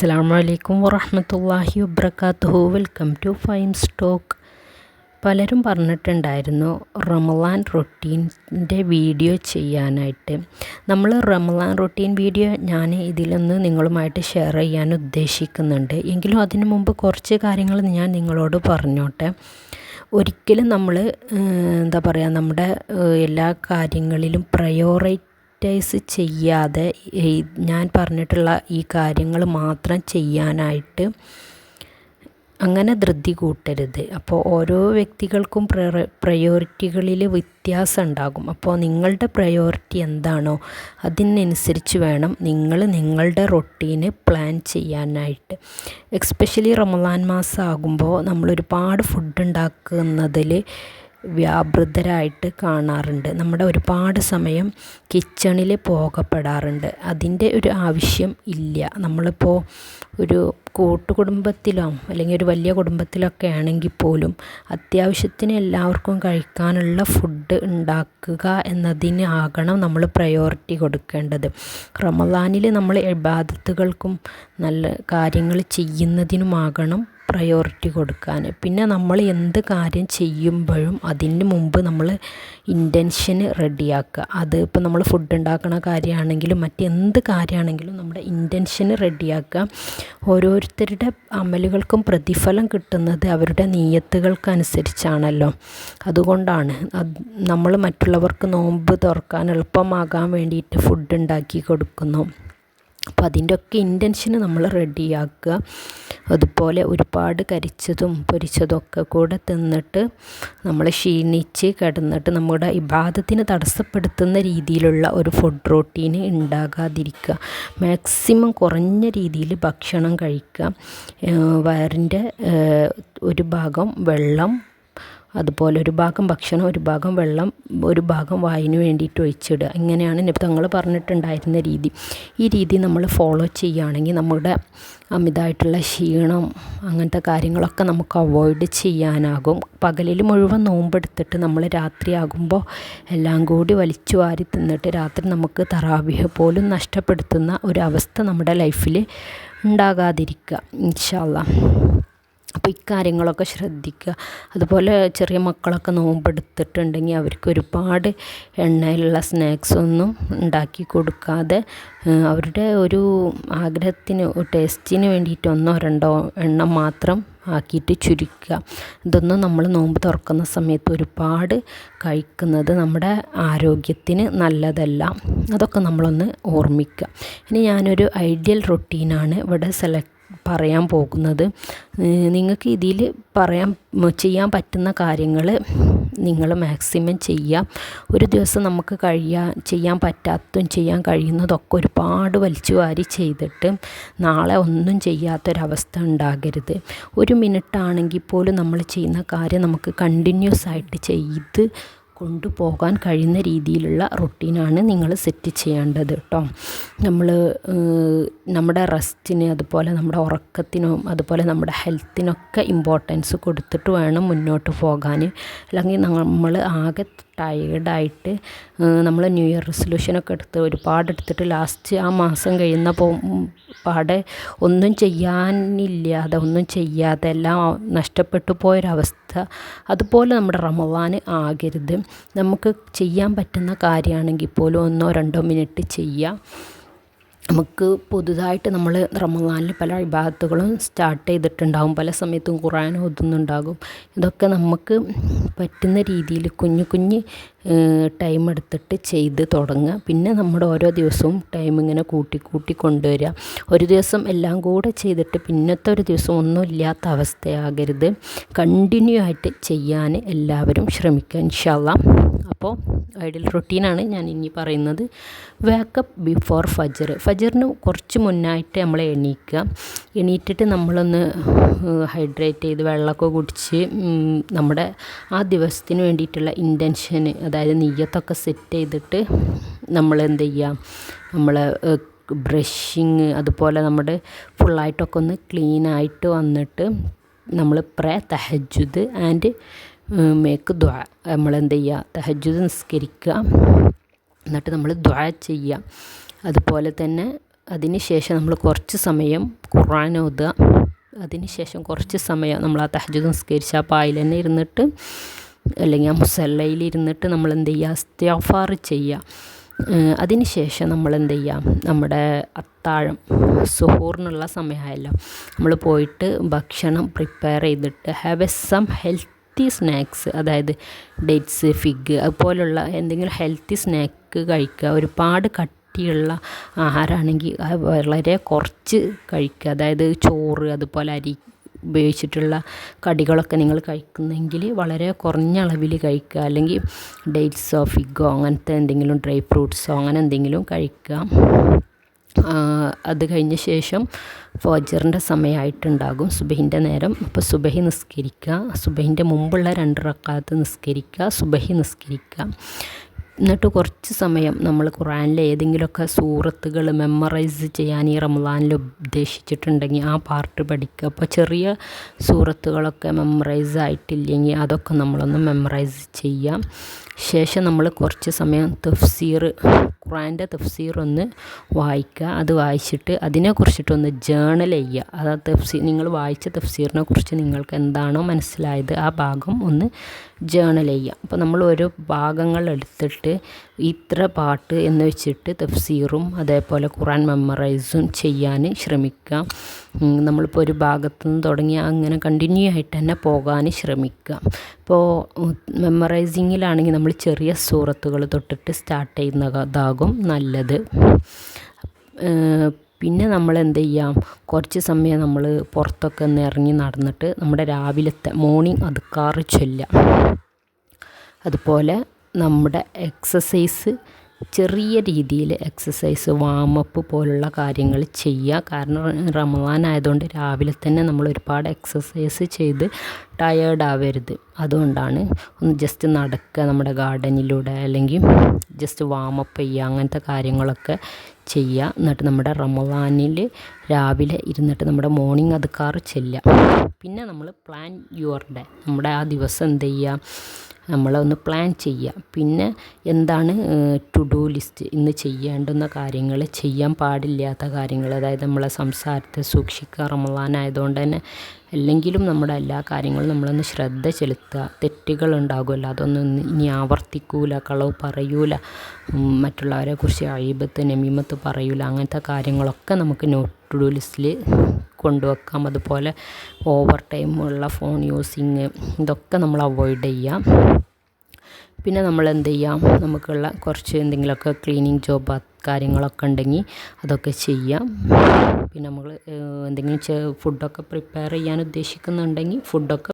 അസ്സാം വലൈക്കും വറഹമത്തല്ലാഹി വബർക്കാത്തുഹു വെൽക്കം ടു ഫൈം സ്റ്റോക്ക്. പലരും പറഞ്ഞിട്ടുണ്ടായിരുന്നു റമലാൻ റൊട്ടീന്റെ വീഡിയോ ചെയ്യാനായിട്ട്. നമ്മൾ റമലാൻ റൊട്ടീൻ വീഡിയോ ഞാൻ ഇതിലൊന്ന് നിങ്ങളുമായിട്ട് ഷെയർ ചെയ്യാൻ ഉദ്ദേശിക്കുന്നുണ്ട്. എങ്കിലും അതിനു മുമ്പ് കുറച്ച് കാര്യങ്ങൾ ഞാൻ നിങ്ങളോട് പറഞ്ഞോട്ടെ. ഒരിക്കലും നമ്മൾ എന്താ പറയുക നമ്മുടെ എല്ലാ കാര്യങ്ങളിലും പ്രയോറിറ്റി പ്രയോറിറ്റൈസ് ചെയ്യാതെ ഞാൻ പറഞ്ഞിട്ടുള്ള ഈ കാര്യങ്ങൾ മാത്രം ചെയ്യാനായിട്ട് അങ്ങനെ ധൃതി കൂട്ടരുത്. അപ്പോൾ ഓരോ വ്യക്തികൾക്കും പ്രയോറിറ്റികളിൽ വ്യത്യാസം ഉണ്ടാകും അപ്പോൾ നിങ്ങളുടെ പ്രയോറിറ്റി എന്താണോ അതിനനുസരിച്ച് വേണം നിങ്ങൾ നിങ്ങളുടെ റൊട്ടീന് പ്ലാൻ ചെയ്യാനായിട്ട്. എക്സ്പെഷ്യലി റമദാൻ മാസം ആകുമ്പോൾ നമ്മൾ ഒരുപാട് ഫുഡ് ഉണ്ടാക്കുന്നതിൽ വ്യാപൃതരായിട്ട് കാണാറുണ്ട്. നമ്മുടെ ഒരുപാട് സമയം കിച്ചണിൽ പോകപ്പെടാറുണ്ട്. അതിന്റെ ഒരു ആവശ്യം ഇല്ല. നമ്മളിപ്പോൾ ഒരു കൂട്ടുകുടുംബത്തിലോ അല്ലെങ്കിൽ ഒരു വലിയ കുടുംബത്തിലൊക്കെ ആണെങ്കിൽ പോലും അത്യാവശ്യത്തിന് എല്ലാവർക്കും കഴിക്കാനുള്ള ഫുഡ് ഉണ്ടാക്കുക എന്നതിനാകണം നമ്മൾ പ്രയോറിറ്റി കൊടുക്കേണ്ടത്. റമദാനിൽ നമ്മൾ ഇബാദത്തുകൾക്കും നല്ല കാര്യങ്ങൾ ചെയ്യുന്നതിനുമാകണം പ്രയോറിറ്റി കൊടുക്കാൻ. പിന്നെ നമ്മൾ എന്ത് കാര്യം ചെയ്യുമ്പോഴും അതിന് മുമ്പ് നമ്മൾ ഇന്റൻഷന് റെഡിയാക്കുക അത് ഇപ്പോൾ നമ്മൾ ഫുഡ് ഉണ്ടാക്കുന്ന കാര്യമാണെങ്കിലും മറ്റെന്ത് കാര്യമാണെങ്കിലും നമ്മുടെ ഇന്റൻഷന് റെഡിയാക്കുക ഓരോരുത്തരുടെ അമലുകൾക്കും പ്രതിഫലം കിട്ടുന്നത് അവരുടെ നീയത്തുകൾക്കനുസരിച്ചാണല്ലോ. അതുകൊണ്ടാണ് നമ്മൾ മറ്റുള്ളവർക്ക് നോമ്പ് തുറക്കാൻ എളുപ്പമാകാൻ വേണ്ടിയിട്ട് ഫുഡ് ഉണ്ടാക്കി കൊടുക്കുന്നു. അപ്പോൾ അതിന്റെയൊക്കെ ഇന്റൻഷന് നമ്മൾ റെഡിയാക്കുക അതുപോലെ ഒരുപാട് കരിച്ചതും പൊരിച്ചതും ഒക്കെ കൂടെ തിന്നിട്ട് നമ്മൾ ക്ഷീണിച്ച് കിടന്നിട്ട് നമ്മുടെ ഇബാദത്തിന് തടസ്സപ്പെടുത്തുന്ന രീതിയിലുള്ള ഒരു ഫുഡ് റൊട്ടീന് ഉണ്ടാകാതിരിക്കുക. മാക്സിമം കുറഞ്ഞ രീതിയിൽ ഭക്ഷണം കഴിക്കുക. വയറിന്റെ ഒരു ഭാഗം വെള്ളം അതുപോലെ ഒരു ഭാഗം ഭക്ഷണം ഒരു ഭാഗം വെള്ളം ഒരു ഭാഗം വായിന് വേണ്ടിയിട്ട് ഒഴിച്ചിടുക. ഇങ്ങനെയാണ് തങ്ങൾ പറഞ്ഞിട്ടുണ്ടായിരുന്ന രീതി. ഈ രീതി നമ്മൾ ഫോളോ ചെയ്യുകയാണെങ്കിൽ നമ്മുടെ അമിതമായിട്ടുള്ള ക്ഷീണം അങ്ങനത്തെ കാര്യങ്ങളൊക്കെ നമുക്ക് അവോയ്ഡ് ചെയ്യാനാകും. പകലിൽ മുഴുവൻ നോമ്പെടുത്തിട്ട് നമ്മൾ രാത്രിയാകുമ്പോൾ എല്ലാം കൂടി വലിച്ചു വാരി തിന്നിട്ട് രാത്രി നമുക്ക് തറാവിഹ പോലും നഷ്ടപ്പെടുത്തുന്ന ഒരവസ്ഥ നമ്മുടെ ലൈഫിൽ ഉണ്ടാകാതിരിക്കുക. ഇൻഷാല്ല അപ്പോൾ ഇക്കാര്യങ്ങളൊക്കെ ശ്രദ്ധിക്കുക. അതുപോലെ ചെറിയ മക്കളൊക്കെ നോമ്പെടുത്തിട്ടുണ്ടെങ്കിൽ അവർക്ക് ഒരുപാട് എണ്ണയിലുള്ള സ്നാക്സ് ഒന്നും ഉണ്ടാക്കി കൊടുക്കാതെ അവരുടെ ഒരു ആഗ്രഹത്തിന് ടേസ്റ്റിന് വേണ്ടിയിട്ട് ഒന്നോ രണ്ടോ എണ്ണം മാത്രം ആക്കിയിട്ട് ചുരുക്കുക. ഇതൊന്നും നമ്മൾ നോമ്പ് തുറക്കുന്ന സമയത്ത് ഒരുപാട് കഴിക്കുന്നത് നമ്മുടെ ആരോഗ്യത്തിന് നല്ലതല്ല. അതൊക്കെ നമ്മളൊന്ന് ഓർമ്മിക്കുക. ഇനി ഞാനൊരു ഐഡിയൽ റൊട്ടീനാണ് ഇവിടെ സെലക്ട് പറയാൻ പോകുന്നത്. നിങ്ങൾക്ക് ഇതിൽ പറയാൻ ചെയ്യാൻ പറ്റുന്ന കാര്യങ്ങൾ നിങ്ങൾ മാക്സിമം ചെയ്യുക ഒരു ദിവസം നമുക്ക് കഴിയാൻ ചെയ്യാൻ പറ്റാത്തതും ചെയ്യാൻ കഴിയുന്നതൊക്കെ ഒരുപാട് വലിച്ചു വാരി ചെയ്തിട്ട് നാളെ ഒന്നും ചെയ്യാത്തൊരവസ്ഥ ഉണ്ടാകരുത്. ഒരു മിനിറ്റ് ആണെങ്കിൽ പോലും നമ്മൾ ചെയ്യുന്ന കാര്യം നമുക്ക് കണ്ടിന്യൂസ് ആയിട്ട് ചെയ്ത് കൊണ്ടുപോകാൻ കഴിയുന്ന രീതിയിലുള്ള റൊട്ടീനാണ് നിങ്ങൾ സെറ്റ് ചെയ്യേണ്ടത് കേട്ടോ നമ്മൾ നമ്മുടെ റെസ്റ്റിന് അതുപോലെ നമ്മുടെ ഉറക്കത്തിനും അതുപോലെ നമ്മുടെ ഹെൽത്തിനൊക്കെ ഇമ്പോർട്ടൻസ് കൊടുത്തിട്ട് വേണം മുന്നോട്ട് പോകാൻ. അല്ലെങ്കിൽ നമ്മൾ ആകെ ടയേർഡായിട്ട് നമ്മൾ ന്യൂ ഇയർ റെസൊല്യൂഷനൊക്കെ എടുത്ത് ഒരുപാട് എടുത്തിട്ട് ലാസ്റ്റ് ആ മാസം കഴിയുന്ന പാടെ ഒന്നും ചെയ്യാനില്ലാതെ ഒന്നും ചെയ്യാതെ എല്ലാം നഷ്ടപ്പെട്ടു പോയൊരവസ്ഥ. അതുപോലെ നമ്മുടെ റമവാൻ ആകരുത്. നമുക്ക് ചെയ്യാൻ പറ്റുന്ന കാര്യമാണെങ്കിൽ പോലും ഒന്നോ രണ്ടോ മിനിറ്റ് ചെയ്യാം. നമുക്ക് പുതുതായിട്ട് നമ്മൾ റമദാനിൽ പല ഇബാദത്തുകളും സ്റ്റാർട്ട് ചെയ്തിട്ടുണ്ടാകും പല സമയത്തും ഖുർആൻ ഓതുന്നുണ്ടാകും. ഇതൊക്കെ നമുക്ക് പറ്റുന്ന രീതിയിൽ കുഞ്ഞു കുഞ്ഞ് ടൈം എടുത്തിട്ട് ചെയ്ത് തുടങ്ങുക. പിന്നെ നമ്മുടെ ഓരോ ദിവസവും ടൈം ഇങ്ങനെ കൂട്ടി കൂട്ടി കൊണ്ടുവരിക. ഒരു ദിവസം എല്ലാം കൂടെ ചെയ്തിട്ട് പിന്നത്തെ ഒരു ദിവസം ഒന്നും ഇല്ലാത്ത അവസ്ഥയാകരുത്. കണ്ടിന്യൂ ആയിട്ട് ചെയ്യാൻ എല്ലാവരും ശ്രമിക്കുക ഇൻഷാല്ല അപ്പോൾ ഐഡിയൽ റൊട്ടീനാണ് ഞാൻ ഇനി പറയുന്നത്. വേക്കപ്പ് ബിഫോർ ഫജർ ഫജറിന് കുറച്ച് മുന്നായിട്ട് നമ്മൾ എണീക്കുക. എണീറ്റിട്ട് നമ്മളൊന്ന് ഹൈഡ്രേറ്റ് ചെയ്ത് വെള്ളമൊക്കെ കുടിച്ച് നമ്മുടെ ആ ദിവസത്തിന് വേണ്ടിയിട്ടുള്ള ഇന്റൻഷന് അതായത് നെയ്യത്തൊക്കെ സെറ്റ് ചെയ്തിട്ട് നമ്മൾ എന്ത് ചെയ്യുക? നമ്മൾ ബ്രഷിങ് അതുപോലെ നമ്മുടെ ഫുള്ളായിട്ടൊക്കെ ഒന്ന് ക്ലീനായിട്ട് വന്നിട്ട് നമ്മൾ പ്രേ തഹജുദ് ആൻഡ് മേക്ക് ദ്വാ നമ്മൾ എന്ത് ചെയ്യുക തഹജുദ് നിസ്കരിക്കുക. എന്നിട്ട് നമ്മൾ ദ്വാ ചെയ്യുക. അതുപോലെ തന്നെ അതിന് ശേഷം നമ്മൾ കുറച്ച് സമയം ഖുർആൻ ഓതുക. അതിന് ശേഷം കുറച്ച് സമയം നമ്മൾ ആ തഹജുദ് നിസ്കരിച്ച് ആ പായിൽ തന്നെ ഇരുന്നിട്ട് അല്ലെങ്കിൽ ആ മുസല്ലയിൽ ഇരുന്നിട്ട് നമ്മൾ എന്ത് ചെയ്യുക. ഇസ്തിഗ്ഫാർ ചെയ്യുക അതിന് ശേഷം നമ്മൾ എന്ത് ചെയ്യുക നമ്മുടെ അത്താഴം സുഹൂറിനുള്ള സമയമായല്ലോ. നമ്മൾ പോയിട്ട് ഭക്ഷണം പ്രിപ്പയർ ചെയ്തിട്ട് have a some healthy snacks അതായത് ഡേറ്റ്സ് ഫിഗ് അതുപോലുള്ള എന്തെങ്കിലും ഹെൽത്തി സ്നാക്ക് കഴിക്കുക. ഒരുപാട് കട്ടിയുള്ള ആഹാരമാണെങ്കിൽ വളരെ കുറച്ച് കഴിക്കുക. അതായത് ചോറ് അതുപോലെ അരി ഉപയോഗിച്ചിട്ടുള്ള കടികളൊക്കെ നിങ്ങൾ കഴിക്കുന്നെങ്കിൽ വളരെ കുറഞ്ഞ അളവിൽ കഴിക്കുക. അല്ലെങ്കിൽ ഡേറ്റ്സോ ഫിഗോ അങ്ങനത്തെ എന്തെങ്കിലും ഡ്രൈ ഫ്രൂട്ട്സോ അങ്ങനെ എന്തെങ്കിലും കഴിക്കുക. അത് കഴിഞ്ഞ ശേഷം ഫജറിന്റെ സമയമായിട്ടുണ്ടാകും സുബഹിന്റെ നേരം. അപ്പോൾ സുബഹി നിസ്കരിക്കുക സുബഹിന്റെ മുമ്പുള്ള രണ്ട് റക്കാത്ത് നിസ്കരിക്കുക സുബഹി നിസ്കരിക്കുക. എന്നിട്ട് കുറച്ച് സമയം നമ്മൾ ഖുറാനിലെ ഏതെങ്കിലുമൊക്കെ സൂറത്തുകൾ മെമ്മറൈസ് ചെയ്യാൻ ഈ റമദാനിൽ ഉദ്ദേശിച്ചിട്ടുണ്ടെങ്കിൽ ആ പാർട്ട് പഠിക്കുക. അപ്പോൾ ചെറിയ സൂറത്തുകളൊക്കെ മെമ്മറൈസ് ആയിട്ടില്ലെങ്കിൽ അതൊക്കെ നമ്മളൊന്ന് മെമ്മറൈസ് ചെയ്യാം. ശേഷം നമ്മൾ കുറച്ച് സമയം തഫ്സീർ ഖുറാന്റെ തഫ്സീർ ഒന്ന് വായിക്കുക. അത് വായിച്ചിട്ട് അതിനെ കുറിച്ചിട്ടൊന്ന് ജേണൽ ചെയ്യുക. അത് ആ തഫ്സീർ നിങ്ങൾ വായിച്ച തഫ്സീറിനെ കുറിച്ച് നിങ്ങൾക്ക് എന്താണോ മനസ്സിലായത് ആ ഭാഗം ഒന്ന് ജേണൽ ചെയ്യുക. അപ്പോൾ നമ്മൾ ഓരോ ഭാഗങ്ങൾ എടുത്തിട്ട് ഇത്ര പാട്ട് എന്ന് വെച്ചിട്ട് തഫ്സീറും അതേപോലെ ഖുറാൻ മെമ്മറൈസും ചെയ്യാൻ ശ്രമിക്കുക. നമ്മളിപ്പോൾ ഒരു ഭാഗത്തു നിന്ന് തുടങ്ങി അങ്ങനെ കണ്ടിന്യൂ ആയിട്ട് തന്നെ പോകാൻ ശ്രമിക്കുക. ഇപ്പോൾ മെമ്മറൈസിങ്ങിലാണെങ്കിൽ നമ്മൾ ചെറിയ സൂറത്തുകൾ തൊട്ടിട്ട് സ്റ്റാർട്ട് ചെയ്യുന്നതാകും നല്ലത്. പിന്നെ നമ്മൾ എന്ത് ചെയ്യാം? കുറച്ച് സമയം നമ്മൾ പുറത്തൊക്കെ ഒന്ന് ഇറങ്ങി നടന്നിട്ട് നമ്മുടെ രാവിലത്തെ മോർണിംഗ് അതുക്കാറ് ചൊല്ലാം അതുപോലെ നമ്മുടെ എക്സസൈസ് ചെറിയ രീതിയിൽ എക്സസൈസ് വാമപ്പ് പോലുള്ള കാര്യങ്ങൾ ചെയ്യുക കാരണം റമദാൻ ആയതുകൊണ്ട് രാവിലെ തന്നെ നമ്മൾ ഒരുപാട് എക്സസൈസ് ചെയ്ത് ടയേർഡ് ആവരുത്. അതുകൊണ്ടാണ് ഒന്ന് ജസ്റ്റ് നടക്കുക നമ്മുടെ ഗാർഡനിലൂടെ അല്ലെങ്കിൽ ജസ്റ്റ് വാമപ്പ് ചെയ്യുക അങ്ങനത്തെ കാര്യങ്ങളൊക്കെ ചെയ്യുക എന്നിട്ട് നമ്മുടെ റമദാനിൽ രാവിലെ ഇരുന്നിട്ട് നമ്മുടെ മോർണിംഗ് അത് കാറ് ചെല്ലുക. പിന്നെ നമ്മൾ പ്ലാൻ യുവർ ഡേ നമ്മുടെ ആ ദിവസം എന്ത് ചെയ്യുക നമ്മളൊന്ന് പ്ലാൻ ചെയ്യുക പിന്നെ എന്താണ് ടു ഡു ലിസ്റ്റ് ഇന്ന് ചെയ്യേണ്ടുന്ന കാര്യങ്ങൾ ചെയ്യാൻ പാടില്ലാത്ത കാര്യങ്ങൾ അതായത് നമ്മളെ സംസാരത്തെ സൂക്ഷിക്കുക റമദാൻ ആയതുകൊണ്ട് തന്നെ അല്ലെങ്കിലും നമ്മുടെ എല്ലാ കാര്യങ്ങളും നമ്മളൊന്ന് ശ്രദ്ധ ചെലുത്തുക. തെറ്റുകൾ ഉണ്ടാകുമല്ലോ അതൊന്നും ഇനി ആവർത്തിക്കൂല കളവ് പറയൂല മറ്റുള്ളവരെ കുറിച്ച് അഴിബത്ത് നമീമത്ത് പറയൂല അങ്ങനത്തെ കാര്യങ്ങളൊക്കെ നമുക്ക് നോട്ട് ടു ഡു ലിസ്റ്റിൽ കൊണ്ടുവെക്കാം. അതുപോലെ ഓവർ ടൈം ഉള്ള ഫോൺ യൂസിങ് ഇതൊക്കെ നമ്മൾ അവോയ്ഡ് ചെയ്യാം. പിന്നെ നമ്മൾ എന്ത് ചെയ്യാം നമുക്കുള്ള കുറച്ച് എന്തെങ്കിലുമൊക്കെ ക്ലീനിങ് ജോബ് കാര്യങ്ങളൊക്കെ ഉണ്ടെങ്കിൽ അതൊക്കെ ചെയ്യാം. പിന്നെ നമ്മൾ എന്തെങ്കിലും ഫുഡൊക്കെ പ്രിപ്പയർ ചെയ്യാൻ ഉദ്ദേശിക്കുന്നുണ്ടെങ്കിൽ ഫുഡൊക്കെ